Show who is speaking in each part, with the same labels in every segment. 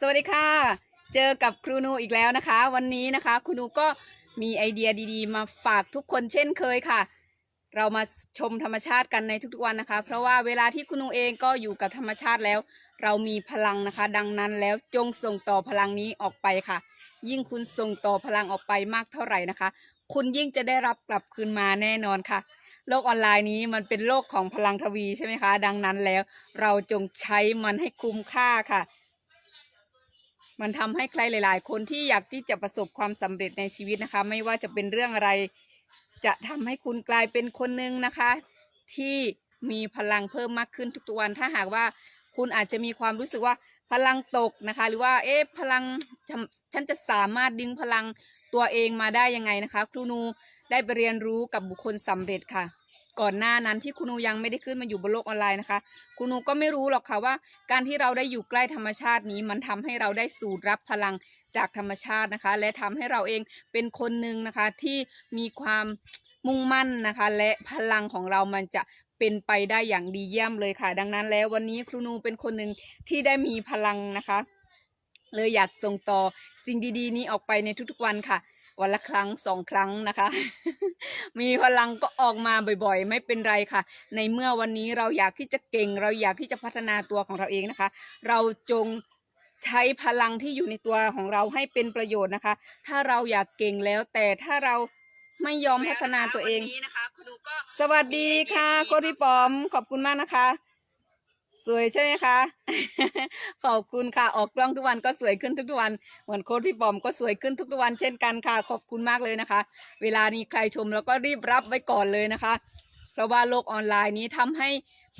Speaker 1: สวัสดีค่ะ เจอกับครูนูอีกแล้วนะคะ วันนี้นะคะครูนูก็มีไอเดียดีๆ มาฝากทุกคนเช่นเคยค่ะ เรามาชมธรรมชาติกันในทุกๆวันนะคะ เพราะว่าเวลาที่ครูนูเองก็อยู่กับธรรมชาติแล้ว เรามีพลังนะคะ ดังนั้นแล้วจงส่งต่อพลังนี้ออกไปค่ะ ยิ่งคุณส่งต่อพลังออกไปมากเท่าไหร่นะคะ คุณยิ่งจะได้รับกลับคืนมาแน่นอนค่ะโลกออนไลน์นี้มันเป็นโลกของพลังทวีใช่ไหมคะ ดังนั้นแล้วเราจงใช้มันให้คุ้มค่าค่ะ มันทำให้ใครหลาย ๆ คนที่อยากที่จะประสบความสำเร็จในชีวิตนะคะ ไม่ว่าจะเป็นเรื่องอะไร จะทำให้คุณกลายเป็นคนหนึ่งนะคะ ที่มีพลังเพิ่มมากขึ้นทุกๆวัน ถ้าหากว่าคุณอาจจะมีความรู้สึกว่าพลังตกนะคะ หรือว่าเอ๊ะพลังฉันฉันจะสามารถดึงพลังตัวเองมาได้ยังไงนะคะ ครูนูได้ไปเรียนรู้กับบุคคลสำเร็จค่ะ ก่อนหน้านั้นที่ครูนูยังไม่ได้ขึ้นมาอยู่บนโลกออนไลน์นะคะครูนูก็ไม่รู้หรอกค่ะว่า การที่เราได้อยู่ใกล้ธรรมชาตินี้ มันทำให้เราได้สูดรับพลังจากธรรมชาตินะคะ และทำให้เราเองเป็นคนหนึ่งนะคะที่มีความมุ่งมั่นนะคะ และพลังของเรามันจะเป็นไปได้อย่างดีเยี่ยมเลยค่ะ ดังนั้นแล้ววันนี้ครูนูเป็นคนหนึ่งที่ได้มีพลังนะคะ เลยอยากส่งต่อสิ่งดีๆ นี้ออกไปในทุกๆวันค่ะ วันละครั้งสองครั้งนะคะ มีพลังก็ออกมาบ่อยๆ ไม่เป็นไรค่ะ ในเมื่อวันนี้เราอยากที่จะเก่ง เราอยากที่จะพัฒนาตัวของเราเองนะคะ เราจงใช้พลังที่อยู่ในตัวของเราให้เป็นประโยชน์นะคะ ถ้าเราอยากเก่งแล้ว แต่ถ้าเราไม่ยอมพัฒนาตัวเอง สวัสดีค่ะโค้ดพี่ปอม ขอบคุณมากนะคะ สวยใช่ไหมคะ ขอบคุณค่ะ ออกกล้องทุกวันก็สวยขึ้นทุกๆวัน เหมือนโค้ดพี่ปอมก็สวยขึ้นทุกๆวันเช่นกันค่ะ ขอบคุณมากเลยนะคะ เวลานี้ใครชมแล้วก็รีบรับไว้ก่อนเลยนะคะ เพราะว่าโลกออนไลน์นี้ทำให้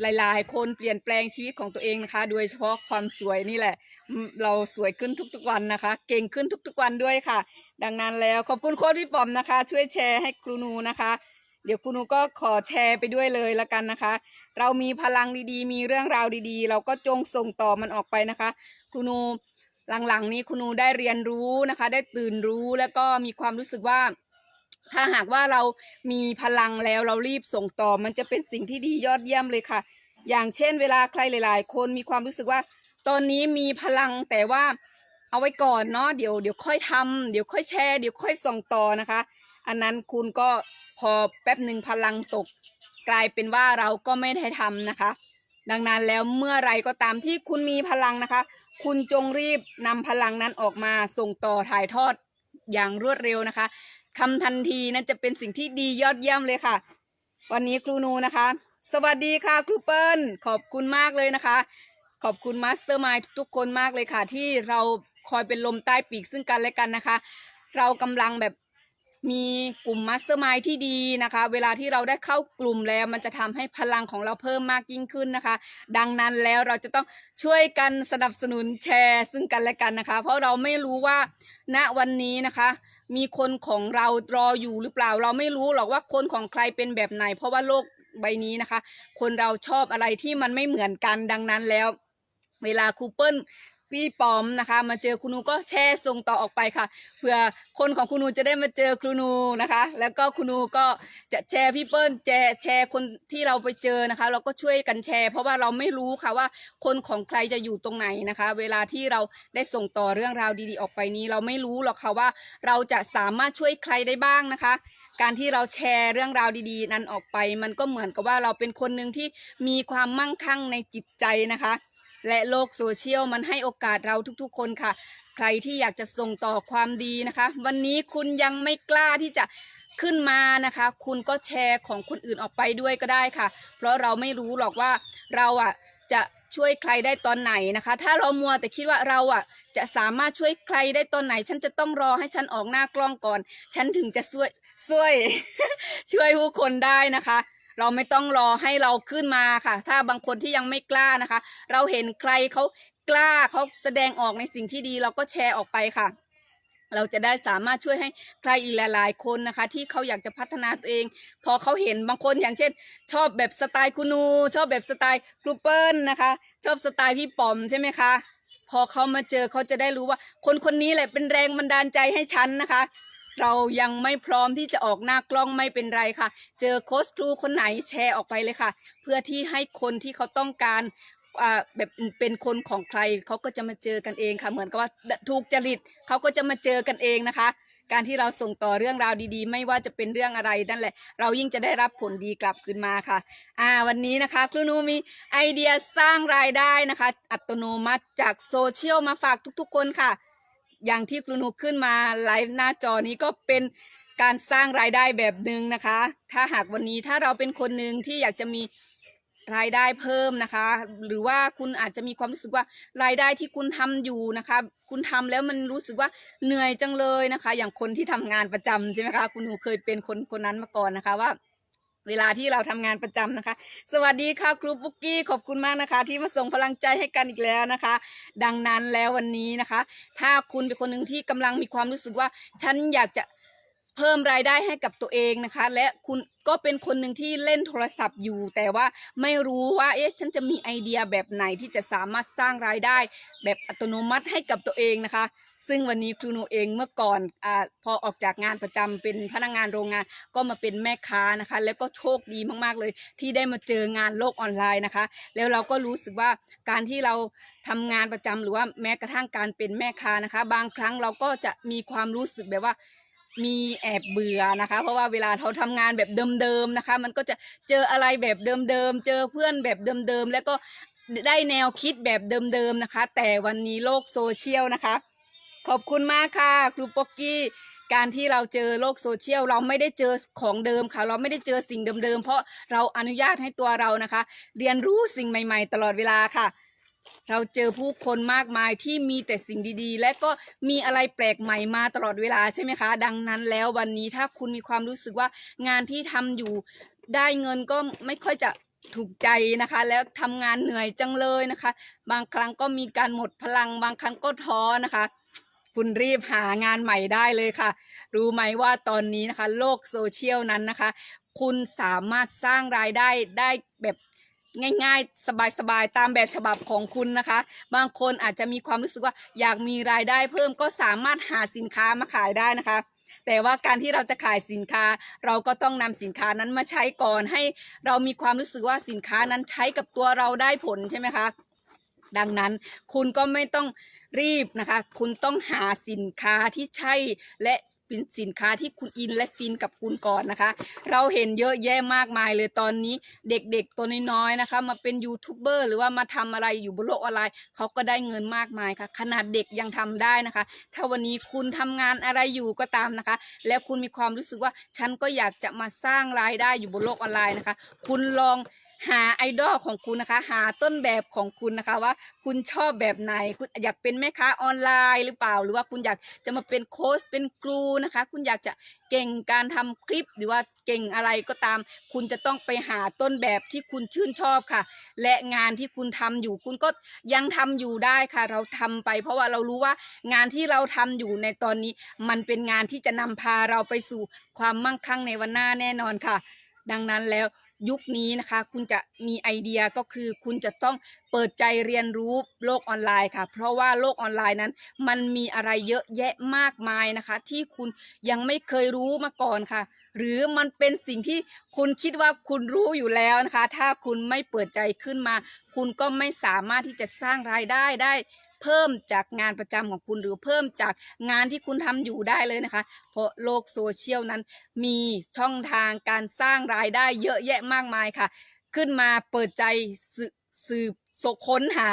Speaker 1: หลายๆ คนเปลี่ยนแปลงชีวิตของตัวเองนะคะ โดยเฉพาะความสวยนี่แหละ เราสวยขึ้นทุกๆวันนะคะ เก่งขึ้นทุกๆวันด้วยค่ะ ดังนั้นแล้วขอบคุณโค้ดพี่ปอมนะคะ ช่วยแชร์ให้ครูนูนะคะ เดี๋ยวครูนูก็ขอแชร์ไปด้วยเลยละกันนะคะ เรามีพลังดีๆ มีเรื่องราวดีๆ เราก็จงส่งต่อมันออกไปนะคะครูนูหลังๆ นี้ครูนูได้เรียนรู้นะคะ ได้ตื่นรู้แล้วก็มีความรู้สึกว่า ถ้าหากว่าเรามีพลังแล้วเรารีบส่งต่อ มันจะเป็นสิ่งที่ดียอดเยี่ยมเลยค่ะ อย่างเช่น เวลาใครหลาย ๆ คนมีความรู้สึกว่า ตอนนี้มีพลังแต่ว่าเอาไว้ก่อนเนาะเดี๋ยวเดี๋ยวค่อยทำเดี๋ยวค่อยแชร์เดี๋ยวค่อยส่งต่อนะคะ อันนั้นคุณก็ พอแป๊บหนึ่งพลังตกกลายเป็นว่าเราก็ไม่ได้ทำนะคะ ดังนั้นแล้วเมื่อไรก็ตามที่คุณมีพลังนะคะ คุณจงรีบนำพลังนั้นออกมาส่งต่อถ่ายทอดอย่างรวดเร็วนะคะทำทันทีนั่นจะเป็นสิ่งที่ดียอดเยี่ยมเลยค่ะ วันนี้ครูนูนะคะ สวัสดีค่ะครูเปิ้ลขอบคุณมากเลยนะคะ ขอบคุณมาสเตอร์มายทุกๆคนมากเลยค่ะ ที่เราคอยเป็นลมใต้ปีกซึ่งกันและกันนะคะ เรากำลังแบบ มีกลุ่มมาสเตอร์มายที่ดีนะคะ เวลาที่เราได้เข้ากลุ่มแล้ว มันจะทำให้พลังของเราเพิ่มมากยิ่งขึ้นนะคะ ดังนั้นแล้วเราจะต้องช่วยกันสนับสนุนแชร์ ซึ่งกันและกันนะคะ เพราะเราไม่รู้ว่าณวันนี้นะคะ มีคนของเรารออยู่หรือเปล่า เราไม่รู้หรอกว่าคนของใครเป็นแบบไหน เพราะว่าโลกใบนี้นะคะ คนเราชอบอะไรที่มันไม่เหมือนกันดังนั้นแล้ว เวลาครูเปิล พี่ปอมนะคะ มาเจอครูนูก็แชร์ส่งต่อออกไปค่ะเพื่อคนของครูนูจะได้มาเจอครูนูนะคะ แล้วก็ครูนูก็จะแชร์พี่เปิ้ลแชร์แชร์คนที่เราไปเจอนะคะ เราก็ช่วยกันแชร์ เพราะว่าเราไม่รู้ค่ะว่าคนของใครจะอยู่ตรงไหนนะคะ เวลาที่เราได้ส่งต่อเรื่องราวดีๆออกไปนี้ เราไม่รู้หรอกค่ะว่าเราจะสามารถช่วยใครได้บ้างนะคะการที่เราแชร์เรื่องราวดีๆ นั้นออกไป มันก็เหมือนกับว่าเราเป็นคนหนึ่งที่มีความมั่งคั่งในจิตใจนะคะ และโลกโซเชียลมันให้โอกาสเราทุกๆคนค่ะ ใครที่อยากจะส่งต่อความดีนะคะ วันนี้คุณยังไม่กล้าที่จะขึ้นมานะคะ คุณก็แชร์ของคนอื่นออกไปด้วยก็ได้ค่ะ เพราะเราไม่รู้หรอกว่าเราอะจะช่วยใครได้ตอนไหนนะคะ ถ้าเรามัวแต่คิดว่าเราอะจะสามารถช่วยใครได้ตอนไหน ฉันจะต้องรอให้ฉันออกหน้ากล้องก่อน ฉันถึงจะช่วยช่วย ช่วยผู้คนได้นะคะ เราไม่ต้องรอให้เราขึ้นมาค่ะ ถ้าบางคนที่ยังไม่กล้านะคะ เราเห็นใครเขากล้าเขาแสดงออกในสิ่งที่ดีเราก็แชร์ออกไปค่ะ เราจะได้สามารถช่วยให้ใครอีกหลาย ๆ คนนะคะ ที่เขาอยากจะพัฒนาตัวเอง พอเขาเห็นบางคนอย่างเช่น ชอบแบบสไตล์คุณูชอบแบบสไตล์ครูเปิลนะคะ ชอบสไตล์พี่ปอมใช่ไหมคะพอเขามาเจอเขาจะได้รู้ว่า คนคนนี้แหละเป็นแรงบันดาลใจให้ฉันนะคะ เรายังไม่พร้อมที่จะออกหน้ากล้องไม่เป็นไรค่ะ เจอโค้ชครูคนไหนแชร์ออกไปเลยค่ะ เพื่อที่ให้คนที่เขาต้องการอ่าแบบเป็นคนของใครเขาก็จะมาเจอกันเองค่ะ เหมือนกับว่าถูกจริตเขาก็จะมาเจอกันเองนะคะ การที่เราส่งต่อเรื่องราวดีๆ ไม่ว่าจะเป็นเรื่องอะไรนั่นแหละ เรายิ่งจะได้รับผลดีกลับคืนมาค่ะ อ่าวันนี้นะคะครูนูมีไอเดียสร้างรายได้นะคะ อัตโนมัติจากโซเชียลมาฝากทุกๆคนค่ะ อย่างที่ครูนูขึ้นมาไลฟ์หน้าจอนี้ก็เป็นการสร้างรายได้แบบหนึ่งนะคะ ถ้าหากวันนี้ถ้าเราเป็นคนหนึ่งที่อยากจะมีรายได้เพิ่มนะคะ หรือว่าคุณอาจจะมีความรู้สึกว่ารายได้ที่คุณทำอยู่นะคะ คุณทำแล้วมันรู้สึกว่าเหนื่อยจังเลยนะคะ อย่างคนที่ทำงานประจำใช่ไหมคะ คุณหนูเคยเป็นคนคนนั้นมาก่อนนะคะว่า เวลาที่เราทำงานประจำนะคะ สวัสดีค่ะครูปุ๊กกี้ขอบคุณมากนะคะ ที่มาส่งพลังใจให้กันอีกแล้วนะคะ ดังนั้นแล้ววันนี้นะคะ ถ้าคุณเป็นคนหนึ่งที่กำลังมีความรู้สึกว่าฉันอยากจะเพิ่มรายได้ให้กับตัวเองนะคะ และคุณก็เป็นคนหนึ่งที่เล่นโทรศัพท์อยู่ แต่ว่าไม่รู้ว่าเอ๊ะฉันจะมีไอเดียแบบไหนที่จะสามารถสร้างรายได้แบบอัตโนมัติให้กับตัวเองนะคะ ซึ่งวันนี้ครูโนเองเมื่อก่อนอาพอออกจากงานประจำเป็นพนักงานโรงงานก็มาเป็นแม่ค้านะคะ แล้วก็โชคดีมากๆเลย ที่ได้มาเจองานโลกออนไลน์นะคะ แล้วเราก็รู้สึกว่าการที่เราทำงานประจำหรือว่าแม้กระทั่งการเป็นแม่ค้านะคะ บางครั้งเราก็จะมีความรู้สึกแบบว่ามีแอบเบื่อนะคะ เพราะว่าเวลาเราทำงานแบบเดิมๆนะคะ มันก็จะเจออะไรแบบเดิมๆเจอเพื่อนแบบเดิมๆแล้วก็ได้แนวคิดแบบเดิมๆนะคะ แต่วันนี้โลกโซเชียลนะคะ ขอบคุณมากค่ะ ครูป๊อกกี้ การที่เราเจอโลกโซเชียลเราไม่ได้เจอของเดิมค่ะ เราไม่ได้เจอสิ่งเดิมๆ เพราะเราอนุญาตให้ตัวเรานะคะ เรียนรู้สิ่งใหม่ ๆ ตลอดเวลาค่ะ เราเจอผู้คนมากมายที่มีแต่สิ่งดีๆ และก็มีอะไรแปลกใหม่มาตลอดเวลาใช่ไหมคะ ดังนั้นแล้ววันนี้ถ้าคุณมีความรู้สึกว่างานที่ทำอยู่ได้เงินก็ไม่ค่อยจะถูกใจนะคะ แล้วทำงานเหนื่อยจังเลยนะคะ บางครั้งก็มีการหมดพลัง บางครั้งก็ท้อนะคะ คุณรีบหางานใหม่ได้เลยค่ะ รู้ไหมว่าตอนนี้นะคะ โลกโซเชียลนั้นนะคะ คุณสามารถสร้างรายได้ได้แบบง่ายๆ สบายๆ ตามแบบฉบับของคุณนะคะ บางคนอาจจะมีความรู้สึกว่าอยากมีรายได้เพิ่มก็สามารถหาสินค้ามาขายได้นะคะ แต่ว่าการที่เราจะขายสินค้า เราก็ต้องนำสินค้านั้นมาใช้ก่อนให้เรามีความรู้สึกว่าสินค้านั้นใช้กับตัวเราได้ผลใช่ไหมคะ ดังนั้น คุณก็ไม่ต้องรีบนะคะ คุณต้องหาสินค้าที่ใช่และเป็นสินค้าที่คุณอินและฟินกับคุณก่อนนะคะ เราเห็นเยอะแยะมากมายเลยตอนนี้เด็กๆตัวน้อยๆนะคะ มาเป็นยูทูบเบอร์หรือว่ามาทำอะไรอยู่บนโลกออนไลน์เขาก็ได้เงินมากมายค่ะ ขนาดเด็กยังทำได้นะคะ ถ้าวันนี้คุณทำงานอะไรอยู่ก็ตามนะคะ แล้วคุณมีความรู้สึกว่าฉันก็อยากจะมาสร้างรายได้อยู่บนโลกออนไลน์นะคะ คุณลอง หาไอดอลของคุณนะคะ หาต้นแบบของคุณนะคะว่าคุณชอบแบบไหนคุณอยากเป็นแม่ค้าออนไลน์หรือเปล่า หรือว่าคุณอยากจะมาเป็นโค้ชเป็นครูนะคะ คุณอยากจะเก่งการทำคลิปหรือว่าเก่งอะไรก็ตาม คุณจะต้องไปหาต้นแบบที่คุณชื่นชอบค่ะ และงานที่คุณทำอยู่ คุณก็ยังทำอยู่ได้ค่ะ เราทำไป เพราะว่าเรารู้ว่างานที่เราทำอยู่ในตอนนี้ มันเป็นงานที่จะนำพาเราไปสู่ความมั่งคั่งในวันหน้าแน่นอนค่ะ ดังนั้นแล้ว ยุคนี้นะคะ คุณจะมีไอเดียก็คือคุณจะต้องเปิดใจเรียนรู้โลกออนไลน์ค่ะ เพราะว่าโลกออนไลน์นั้น มันมีอะไรเยอะแยะมากมายนะคะ ที่คุณยังไม่เคยรู้มาก่อนค่ะ หรือมันเป็นสิ่งที่คุณคิดว่าคุณรู้อยู่แล้วนะคะ ถ้าคุณไม่เปิดใจขึ้นมา คุณก็ไม่สามารถที่จะสร้างรายได้ได้ เพิ่มจากงานประจำของคุณหรือเพิ่มจากงานที่คุณทำอยู่ได้เลยนะคะ เพราะโลกโซเชียลนั้นมีช่องทางการสร้างรายได้เยอะแยะมากมายค่ะ ขึ้นมาเปิดใจสืบสค้นหา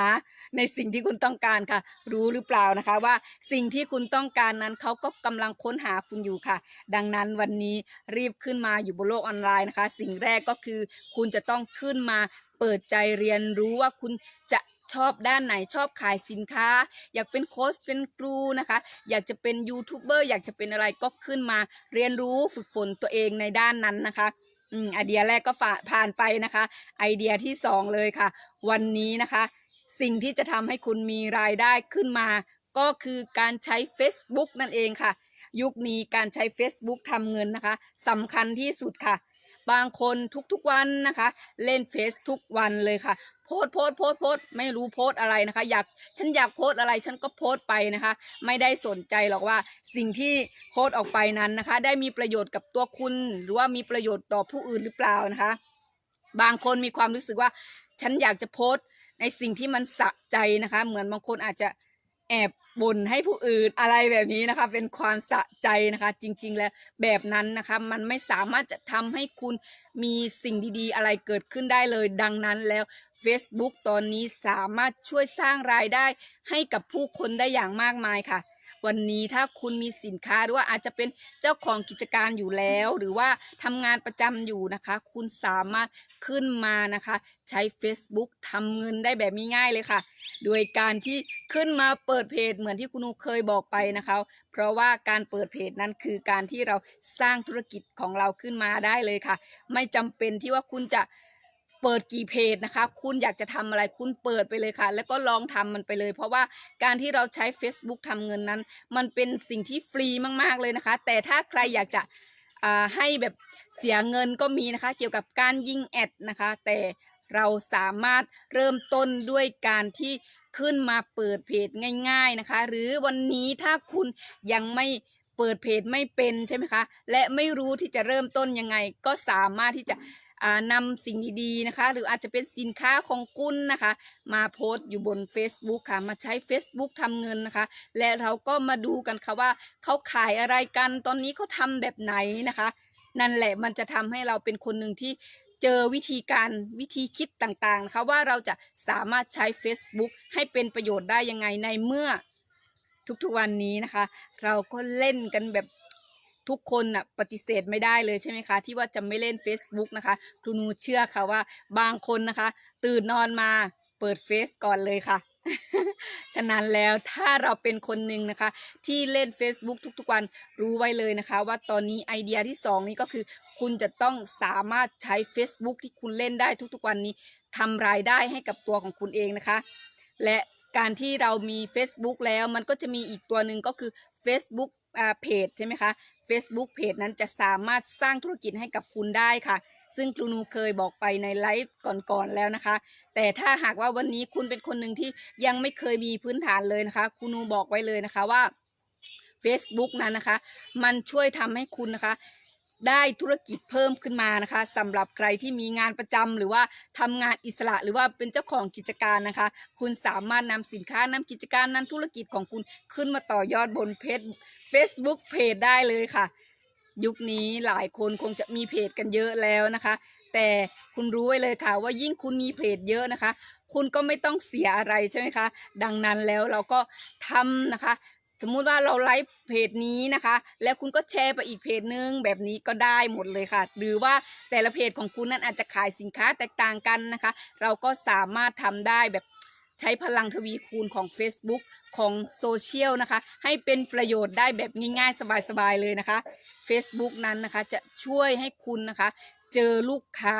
Speaker 1: ในสิ่งที่คุณต้องการค่ะ รู้หรือเปล่านะคะว่าสิ่งที่คุณต้องการนั้นเขาก็กำลังค้นหาคุณอยู่ค่ะ ดังนั้นวันนี้รีบขึ้นมาอยู่บนโลกออนไลน์นะคะ สิ่งแรกก็คือ คุณจะต้องขึ้นมาเปิดใจเรียนรู้ว่าคุณจะ ชอบด้านไหนชอบขายสินค้า อยากเป็นโค้ชเป็นครูนะคะ อยากจะเป็นยูทูบเบอร์อยากจะเป็นอะไรก็ขึ้นมาเรียนรู้ฝึกฝนตัวเองในด้านนั้นนะคะอืมไอเดียแรกก็ฝ่าผ่านไปนะคะ ไอเดียที่สองเลยค่ะ วันนี้นะคะ สิ่งที่จะทำให้คุณมีรายได้ขึ้นมา ก็คือการใช้ Facebook นั่นเองค่ะ ยุคนี้การใช้ Facebook ทำเงินนะคะสำคัญที่สุดค่ะ บางคนทุกๆวันนะคะ เล่นเฟซทุกวันเลยค่ะ โพสโพสโพสโพสไม่รู้โพสอะไรนะคะ อยากฉันอยากโพสอะไรฉันก็โพสไปนะคะ ไม่ได้สนใจหรอกว่าสิ่งที่โพสออกไปนั้นนะคะ ได้มีประโยชน์กับตัวคุณ หรือว่ามีประโยชน์ต่อผู้อื่นหรือเปล่านะคะ บางคนมีความรู้สึกว่า ฉันอยากจะโพสในสิ่งที่มันสะใจนะคะ เหมือนบางคนอาจจะแอบ บ่นให้ผู้อื่นอะไรแบบนี้นะคะ เป็นความสะใจนะคะ จริง ๆ แล้วแบบนั้นนะคะ มันไม่สามารถจะทำให้คุณมีสิ่งดีๆ อะไรเกิดขึ้นได้เลย ดังนั้นแล้ว Facebook ตอนนี้สามารถช่วยสร้างรายได้ให้กับผู้คนได้อย่างมากมายค่ะ วันนี้ถ้าคุณมีสินค้าหรือว่าอาจจะเป็นเจ้าของกิจการอยู่แล้ว หรือว่าทำงานประจำอยู่นะคะ คุณสามารถขึ้นมานะคะ ใช้ Facebook ทำเงินได้แบบง่ายๆเลยค่ะ โดยการที่ขึ้นมาเปิดเพจเหมือนที่คุณนูเคยบอกไปนะคะ เพราะว่าการเปิดเพจนั้นคือการที่เราสร้างธุรกิจของเราขึ้นมาได้เลยค่ะ ไม่จำเป็นที่ว่าคุณจะ เปิดกี่เพจนะคะ คุณอยากจะทำอะไรคุณเปิดไปเลยค่ะ แล้วก็ลองทำมันไปเลย เพราะว่าการที่เราใช้ Facebook ทำเงินนั้น มันเป็นสิ่งที่ฟรีมากๆเลยนะคะ แต่ถ้าใครอยากจะให้แบบเสียเงินก็มีนะคะ เกี่ยวกับการยิงแอดนะคะ แต่เราสามารถเริ่มต้นด้วยการที่ขึ้นมาเปิดเพจง่าย ๆนะคะ หรือวันนี้ถ้าคุณยังไม่เปิดเพจไม่เป็นใช่ไหมคะ และไม่รู้ที่จะเริ่มต้นยังไงก็สามารถที่จะ นำสิ่งดีๆนะคะ หรืออาจจะเป็นสินค้าของคุณนะคะ มาโพสต์อยู่บน Facebook ค่ะ มาใช้ Facebook ทำเงินนะคะ และเราก็มาดูกันค่ะว่าเขาขายอะไรกันตอนนี้เขาทำแบบไหนนะคะ นั่นแหละมันจะทำให้เราเป็นคนหนึ่งที่เจอวิธีการวิธีคิดต่างๆนะคะว่าเราจะสามารถใช้ Facebook ให้เป็นประโยชน์ได้ยังไงในเมื่อทุกๆวันนี้นะคะ เราก็เล่นกันแบบ ทุกคนน่ะปฏิเสธไม่ได้เลยใช่ไหมคะ ที่ว่าจะไม่เล่น Facebook นะคะครูนูเชื่อค่ะว่าบางคนนะคะ ตื่นนอนมาเปิดเฟซก่อนเลยค่ะ ฉะนั้นแล้วถ้าเราเป็นคนหนึ่งนะคะ ที่เล่น Facebook ทุกๆวันรู้ไว้เลยนะคะ ว่าตอนนี้ไอเดียที่สองนี้ก็คือ คุณจะต้องสามารถใช้ Facebook ที่คุณเล่นได้ทุกๆวันนี้ทำรายได้ให้กับตัวของคุณเองนะคะ และการที่เรามี Facebook แล้วมันก็จะมีอีกตัวหนึ่งก็คือ Facebook เพจใช่ไหมคะ Facebook เพจนั้นจะสามารถสร้างธุรกิจให้กับคุณได้ค่ะ ซึ่งครูนูเคยบอกไปในไลฟ์ก่อนๆแล้วนะคะ แต่ถ้าหากว่าวันนี้คุณเป็นคนหนึ่งที่ยังไม่เคยมีพื้นฐานเลยนะคะครูนูบอกไว้เลยนะคะว่า Facebook นั้นนะคะ มันช่วยทำให้คุณนะคะได้ธุรกิจเพิ่มขึ้นมานะคะสำหรับใครที่มีงานประจำหรือว่าทำงานอิสระหรือว่าเป็นเจ้าของกิจการนะคะ คุณสามารถนำสินค้านำกิจการนั้นธุรกิจของคุณขึ้นมาต่อยอดบนเพจ Facebook เพจได้เลยค่ะ ยุคนี้หลายคนคงจะมีเพจกันเยอะแล้วนะคะ แต่คุณรู้ไว้เลยค่ะว่ายิ่งคุณมีเพจเยอะนะคะ คุณก็ไม่ต้องเสียอะไรใช่ไหมคะ ดังนั้นแล้วเราก็ทำนะคะสมมุติว่าเราไลฟ์เพจนี้นะคะ แล้วคุณก็แชร์ไปอีกเพจนึงแบบนี้ก็ได้หมดเลยค่ะ หรือว่าแต่ละเพจของคุณนั้นอาจจะขายสินค้าแตกต่างกันนะคะ เราก็สามารถทำได้แบบ ช้พลังทวีคูณของ Facebook ของโซเชียลนะคะ ให้เป็นประโยชน์ได้แบบง่ายๆ สบายๆ เลยนะคะ Facebook นั้นนะคะจะช่วยให้คุณนะคะ เจอลูกค้า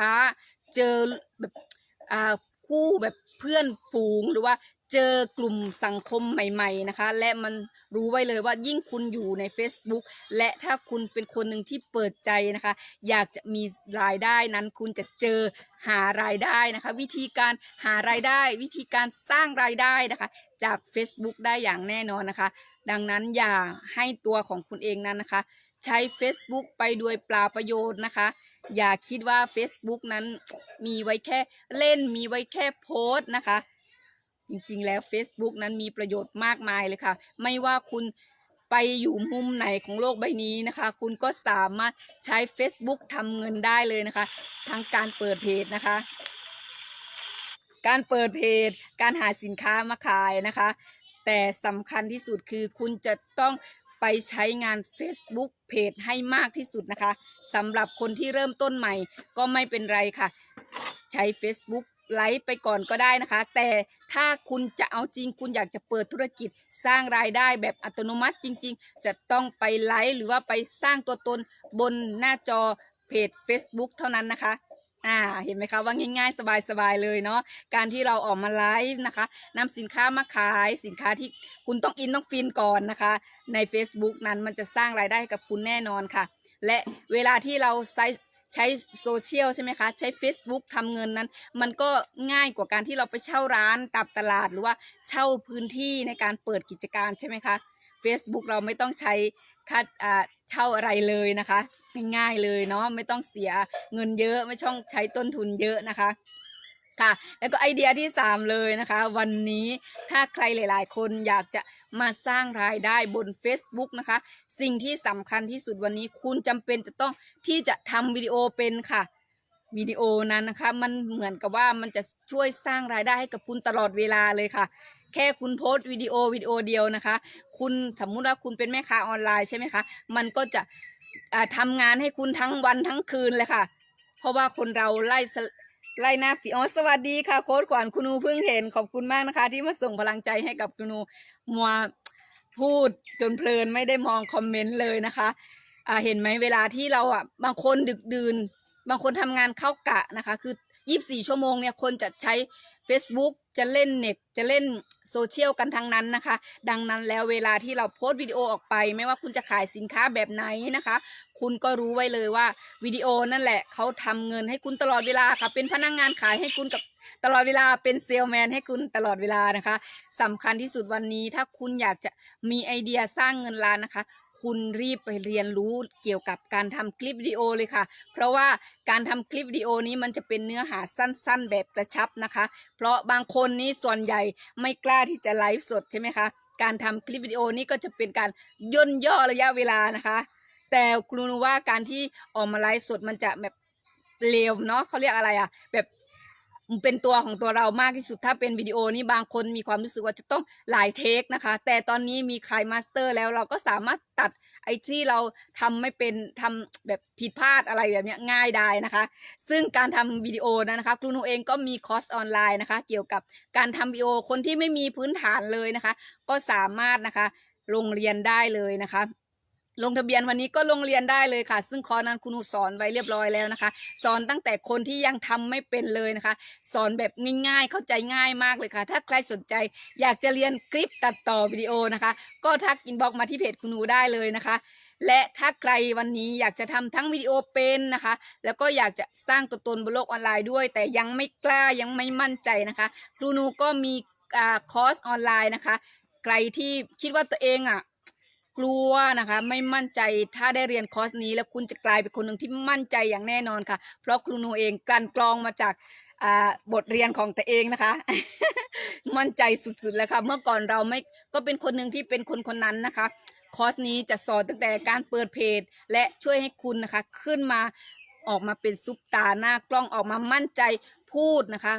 Speaker 1: เจอแบบคู่แบบเพื่อนฝูงหรือว่า เจอกลุ่มสังคมใหม่ ๆนะคะ และมันรู้ไว้เลยว่ายิ่งคุณอยู่ใน Facebook และถ้าคุณเป็นคนหนึ่งที่เปิดใจนะคะ อยากจะมีรายได้นั้นคุณจะเจอหารายได้นะคะ วิธีการหารายได้ วิธีการสร้างรายได้นะคะ จาก Facebook ได้อย่างแน่นอนนะคะ ดังนั้นอย่าให้ตัวของคุณเองนั้นนะคะ ใช้ Facebook ไปโดยเปล่าประโยชน์นะคะอย่าคิดว่า Facebook นั้นมีไว้แค่เล่นมีไว้แค่โพสต์นะคะ จริงๆ แล้ว Facebook นั้นมีประโยชน์มากมายเลยค่ะ ไม่ว่าคุณไปอยู่มุมไหนของโลกใบนี้นะคะ คุณก็สามารถใช้ Facebook ทำเงินได้เลยนะคะ ทั้งการเปิดเพจนะคะ การเปิดเพจ การหาสินค้ามาขายนะคะ แต่สำคัญที่สุดคือคุณจะต้องไปใช้งาน Facebook เพจให้มากที่สุดนะคะสำหรับคนที่เริ่มต้นใหม่ก็ไม่เป็นไรค่ะ ใช้ Facebook ไลฟ์ไปก่อนก็ได้นะคะ แต่ถ้าคุณจะเอาจริง คุณอยากจะเปิดธุรกิจสร้างรายได้แบบอัตโนมัติจริง ๆ จะต้องไปไลฟ์หรือว่าไปสร้างตัวตนบนหน้าจอเพจ Facebook เท่านั้นนะคะอ่าเห็นไหมคะว่าง่ายๆ สบายๆเลยเนาะการที่เราออกมาไลฟ์นะคะนำสินค้ามาขายสินค้าที่คุณต้องอินต้องฟินก่อนนะคะ ใน Facebook นั้นมันจะสร้างรายได้กับคุณแน่นอนค่ะ และเวลาที่เราใช้ ใช้โซเชียลใช่ไหมคะ ใช้ Facebook ทำเงินนั้น มันก็ง่ายกว่าการที่เราไปเช่าร้านตับตลาดหรือว่าเช่าพื้นที่ในการเปิดกิจการใช่ไหมคะ Facebook เราไม่ต้องใช้คัดอ่าเช่าอะไรเลยนะคะ ง่ายๆเลยเนาะไม่ต้องเสียเงินเยอะไม่ต้องใช้ต้นทุนเยอะนะคะ ค่ะ แล้วก็ไอเดียที่สามเลยนะคะ วันนี้ถ้าใครหลาย ๆ คนอยากจะมาสร้างรายได้บน Facebook นะคะ สิ่งที่สำคัญที่สุดวันนี้คุณจำเป็นจะต้องที่จะทำวิดีโอเป็นค่ะวิดีโอนั้นนะคะ มันเหมือนกับว่ามันจะช่วยสร้างรายได้ให้กับคุณตลอดเวลาเลยค่ะ แค่คุณโพสต์วิดีโอวิดีโอเดียวนะคะ คุณสมมุติว่าคุณเป็นแม่ค้าออนไลน์ใช่ไหมคะ มันก็จะอ่าทำงานให้คุณทั้งวันทั้งคืนเลยค่ะ เพราะว่าคนเราไล่ ไลนาฝีอ๋อสวัสดีค่ะ โค้ดขวัญคุณูเพิ่งเห็นขอบคุณมากนะคะ ที่มาส่งพลังใจให้กับคุณูมัวพูดจนเพลินไม่ได้มองคอมเมนต์เลยนะคะอ่าเห็นไหมเวลาที่เราอะบางคนดึกดื่นบางคนทำงานเข้ากะนะคะ คือ 24 ชั่วโมงเนี่ยคนจะใช้ Facebook จะเล่นเน็ตจะเล่นโซเชียลกันทั้งนั้นนะคะ ดังนั้นแล้วเวลาที่เราโพสต์วิดีโอออกไป ไม่ว่าคุณจะขายสินค้าแบบไหนนะคะ คุณก็รู้ไว้เลยว่าวิดีโอนั่นแหละเขาทำเงินให้คุณตลอดเวลาค่ะ เป็นพนักงงานขายให้คุณกับตลอดเวลาเป็นเซลแมนให้คุณตลอดเวลานะคะสำคัญที่สุดวันนี้ถ้าคุณอยากจะมีไอเดียสร้างเงินล้านนะคะ คุณรีบไปเรียนรู้เกี่ยวกับการทำคลิปวิดีโอเลยค่ะ เพราะว่าการทำคลิปวิดีโอนี้มันจะเป็นเนื้อหาสั้นๆ แบบกระชับนะคะ เพราะบางคนนี่ส่วนใหญ่ไม่กล้าที่จะไลฟ์สดใช่ไหมคะ การทำคลิปวิดีโอนี้ก็จะเป็นการย่นย่อระยะเวลานะคะ แต่ครูรู้ว่าการที่ออกมาไลฟ์สดมันจะแบบเร็วเนาะเขาเรียกอะไรอะแบบ เป็นตัวของตัวเรามากที่สุดถ้าเป็นวิดีโอนี้บางคนมีความรู้สึกว่าจะต้องหลายเทคนะคะ แต่ตอนนี้มีคลายมาสเตอร์แล้วเราก็สามารถตัดไอ้ที่เราทำไม่เป็นทำแบบผิดพลาดอะไรแบบนี้ง่ายได้นะคะ ซึ่งการทำวิดีโอนะคะครูนูเองก็มีคอร์สออนไลน์นะคะ เกี่ยวกับการทำวิดีโอคนที่ไม่มีพื้นฐานเลยนะคะ ก็สามารถนะคะลงเรียนได้เลยนะคะ ลงทะเบียนวันนี้ก็ลงเรียนได้เลยค่ะ ซึ่งคอร์สนั้นคุณครูสอนไว้เรียบร้อยแล้วนะคะ สอนตั้งแต่คนที่ยังทำไม่เป็นเลยนะคะ สอนแบบง่ายๆเข้าใจง่ายมากเลยค่ะ ถ้าใครสนใจอยากจะเรียนคลิปตัดต่อวิดีโอนะคะ ก็ทักอินบ็อกมาที่เพจคุณครูได้เลยนะคะ และถ้าใครวันนี้อยากจะทำทั้งวิดีโอเป็นนะคะ แล้วก็อยากจะสร้างตัวตนบนโลกออนไลน์ด้วย แต่ยังไม่กล้ายังไม่มั่นใจนะคะครูนูก็มีอ่าคอร์สออนไลน์นะคะ ใครที่คิดว่าตัวเองอะ กลัวนะคะ ไม่มั่นใจถ้าได้เรียนคอร์สนี้ แล้วคุณจะกลายเป็นคนหนึ่งที่มั่นใจอย่างแน่นอนค่ะ เพราะครูนูเองกลั่นกรองมาจากบทเรียนของตัวเองนะคะ มั่นใจสุดๆแล้วค่ะ เมื่อก่อนเราไม่ก็เป็นคนหนึ่งที่เป็นคนคนนั้นนะคะ คอร์สนี้จะสอนตั้งแต่การเปิดเพจ และช่วยให้คุณนะคะ ขึ้นมาออกมาเป็นซุปตาหน้ากล้องออกมามั่นใจพูดนะคะ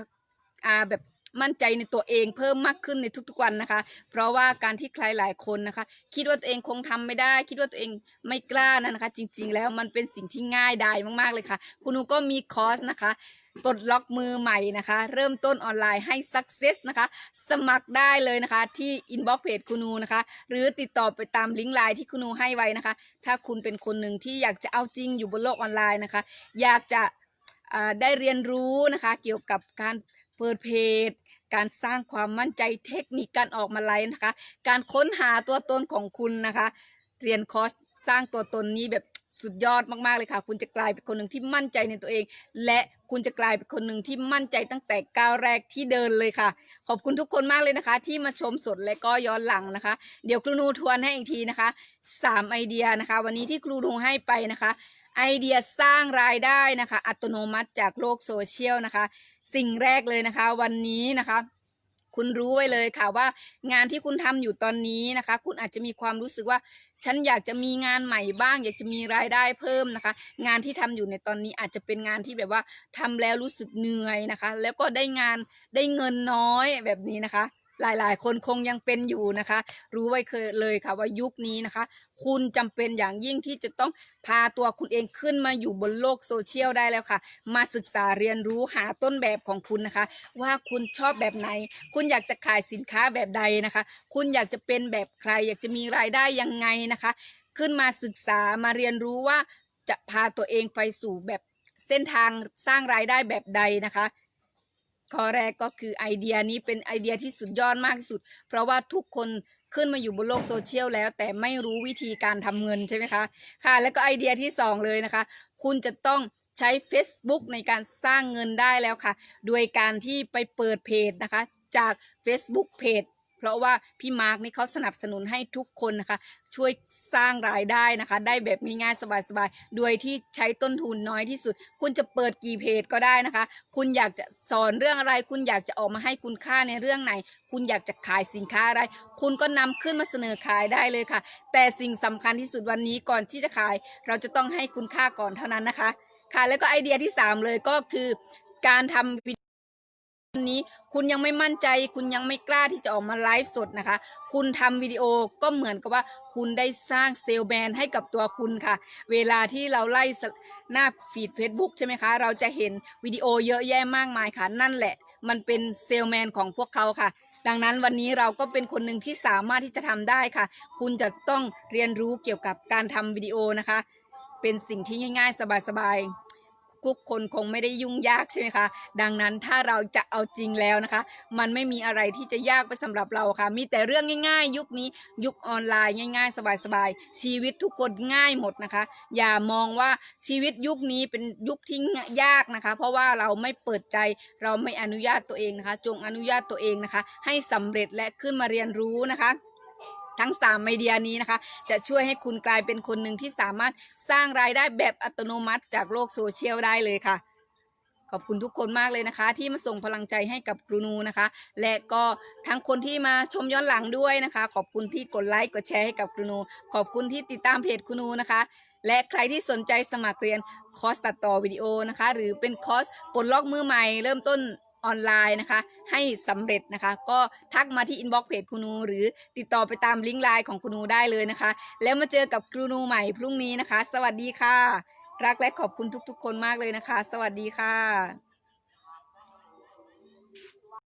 Speaker 1: อ่าแบบ มั่นใจในตัวเองเพิ่มมากขึ้นในทุกๆวันนะคะ เพราะว่าการที่ใครหลายคนนะคะ คิดว่าตัวเองคงทำไม่ได้ คิดว่าตัวเองไม่กล้านะคะ จริง ๆ แล้วมันเป็นสิ่งที่ง่ายดายมากๆเลยค่ะ คุณนูก็มีคอร์สนะคะปลดล็อกมือใหม่นะคะ เริ่มต้นออนไลน์ให้ success นะคะ สมัครได้เลยนะคะ ที่ inbox page คุณนูนะคะ หรือติดต่อไปตามลิงก์ไลน์ที่คุณนูให้ไว้นะคะ ถ้าคุณเป็นคนหนึ่งที่อยากจะเอาจริงอยู่บนโลกออนไลน์นะคะ อยากจะได้เรียนรู้นะคะ เกี่ยวกับการ เปิดเพจ การสร้างความมั่นใจเทคนิคการออกมาไลฟ์นะคะ การค้นหาตัวตนของคุณนะคะ เรียนคอร์สสร้างตัวตนนี้แบบสุดยอดมากๆเลยค่ะ คุณจะกลายเป็นคนหนึ่งที่มั่นใจในตัวเอง และคุณจะกลายเป็นคนหนึ่งที่มั่นใจตั้งแต่ก้าวแรกที่เดินเลยค่ะ ขอบคุณทุกคนมากเลยนะคะ ที่มาชมสดและก็ย้อนหลังนะคะ เดี๋ยวครูนูทวนให้อีกทีนะคะสามไอเดียนะคะ วันนี้ที่ครูนูให้ไปนะคะ ไอเดียสร้างรายได้นะคะ อัตโนมัติจากโลกโซเชียลนะคะ สิ่งแรกเลยนะคะ วันนี้นะคะ คุณรู้ไว้เลยค่ะว่างานที่คุณทำอยู่ตอนนี้นะคะ คุณอาจจะมีความรู้สึกว่าฉันอยากจะมีงานใหม่บ้าง อยากจะมีรายได้เพิ่มนะคะ งานที่ทำอยู่ในตอนนี้อาจจะเป็นงานที่แบบว่าทำแล้วรู้สึกเหนื่อยนะคะ แล้วก็ได้งานได้เงินน้อยแบบนี้นะคะ หลายๆ คนคงยังเป็นอยู่นะคะ รู้ไว้เคยเลยค่ะว่ายุคนี้นะคะ คุณจำเป็นอย่างยิ่งที่จะต้องพาตัวคุณเองขึ้นมาอยู่บนโลกโซเชียลได้แล้วค่ะ มาศึกษาเรียนรู้หาต้นแบบของคุณนะคะ ว่าคุณชอบแบบไหน คุณอยากจะขายสินค้าแบบใดนะคะ คุณอยากจะเป็นแบบใคร อยากจะมีรายได้ยังไงนะคะ ขึ้นมาศึกษามาเรียนรู้ว่าจะพาตัวเองไปสู่แบบเส้นทางสร้างรายได้แบบใดนะคะ ข้อแรกก็คือไอเดียนี้เป็นไอเดียที่สุดยอดมากที่สุด เพราะว่าทุกคนขึ้นมาอยู่บนโลกโซเชียลแล้วแต่ไม่รู้วิธีการทำเงินใช่ไหมคะ ค่ะ แล้วก็ไอเดียที่สองเลยนะคะ คุณจะต้องใช้ Facebook ในการสร้างเงินได้แล้วค่ะ โดยการที่ไปเปิดเพจนะคะ จาก Facebook Page เพ ราะว่าพี่มาร์กนี่เขาสนับสนุนให้ทุกคนนะคะ ช่วยสร้างรายได้นะคะ ได้แบบง่ายๆสบายๆโดยที่ใช้ต้นทุนน้อยที่สุด คุณจะเปิดกี่เพจก็ได้นะคะ คุณอยากจะสอนเรื่องอะไร คุณอยากจะออกมาให้คุณค่าในเรื่องไหน คุณอยากจะขายสินค้าอะไร คุณก็นำขึ้นมาเสนอขายได้เลยค่ะ แต่สิ่งสำคัญที่สุดวันนี้ก่อนที่จะขาย เราจะต้องให้คุณค่าก่อนเท่านั้นนะคะ ค่ะแล้วก็ไอเดียที่ 3 เลยก็คือการทำวิ ดีโอนี้คุณยังไม่มั่นใจ คุณยังไม่กล้าที่จะออกมาไลฟ์สดนะคะ คุณทำวิดีโอก็เหมือนกับว่า คุณได้สร้างเซลล์แบนให้กับตัวคุณค่ะ เวลาที่เราไล่หน้าฟีด Facebook ใช่ไหมคะ เราจะเห็นวิดีโอเยอะแยะมากมายค่ะ นั่นแหละ มันเป็นเซลล์แมนของพวกเขาค่ะดังนั้นวันนี้เราก็เป็นคนหนึ่งที่สามารถที่จะทำได้ค่ะ คุณจะต้องเรียนรู้เกี่ยวกับการทำวิดีโอนะคะ เป็นสิ่งที่ง่าย ๆ สบายๆ ทุกคนคงไม่ได้ยุ่งยากใช่ไหมคะ ดังนั้นถ้าเราจะเอาจริงแล้วนะคะ มันไม่มีอะไรที่จะยากไปสำหรับเราค่ะ มีแต่เรื่องง่ายๆ ยุคนี้ยุคออนไลน์ง่าย ๆ สบายๆ ชีวิตทุกคนง่ายหมดนะคะ อย่ามองว่าชีวิตยุคนี้เป็นยุคที่ยากนะคะ เพราะว่าเราไม่เปิดใจเราไม่อนุญาตตัวเองนะคะ จงอนุญาตตัวเองนะคะ ให้สำเร็จและขึ้นมาเรียนรู้นะคะ ทั้ง 3 ไอเดียนี้นะคะ จะช่วยให้คุณกลายเป็นคนหนึ่งที่สามารถสร้างรายได้แบบอัตโนมัติจากโลกโซเชียลได้เลยค่ะ ขอบคุณทุกคนมากเลยนะคะ ที่มาส่งพลังใจให้กับครูนูนะคะ และก็ทั้งคนที่มาชมย้อนหลังด้วยนะคะ ขอบคุณที่กดไลค์กดแชร์ให้กับครูนู ขอบคุณที่ติดตามเพจครูนูนะคะ และใครที่สนใจสมัครเรียนคอร์สตัดต่อวิดีโอนะคะ หรือเป็นคอร์สปลดล็อกมือใหม่เริ่มต้น ออนไลน์นะคะ ให้สำเร็จนะคะ ก็ทักมาที่อินบ็อกซ์เพจครูนู หรือติดต่อไปตามลิงก์ไลน์ของครูนูได้เลยนะคะ แล้วมาเจอกับครูนูใหม่พรุ่งนี้นะคะ สวัสดีค่ะ รักและขอบคุณทุกๆ คนมากเลยนะคะ สวัสดีค่ะ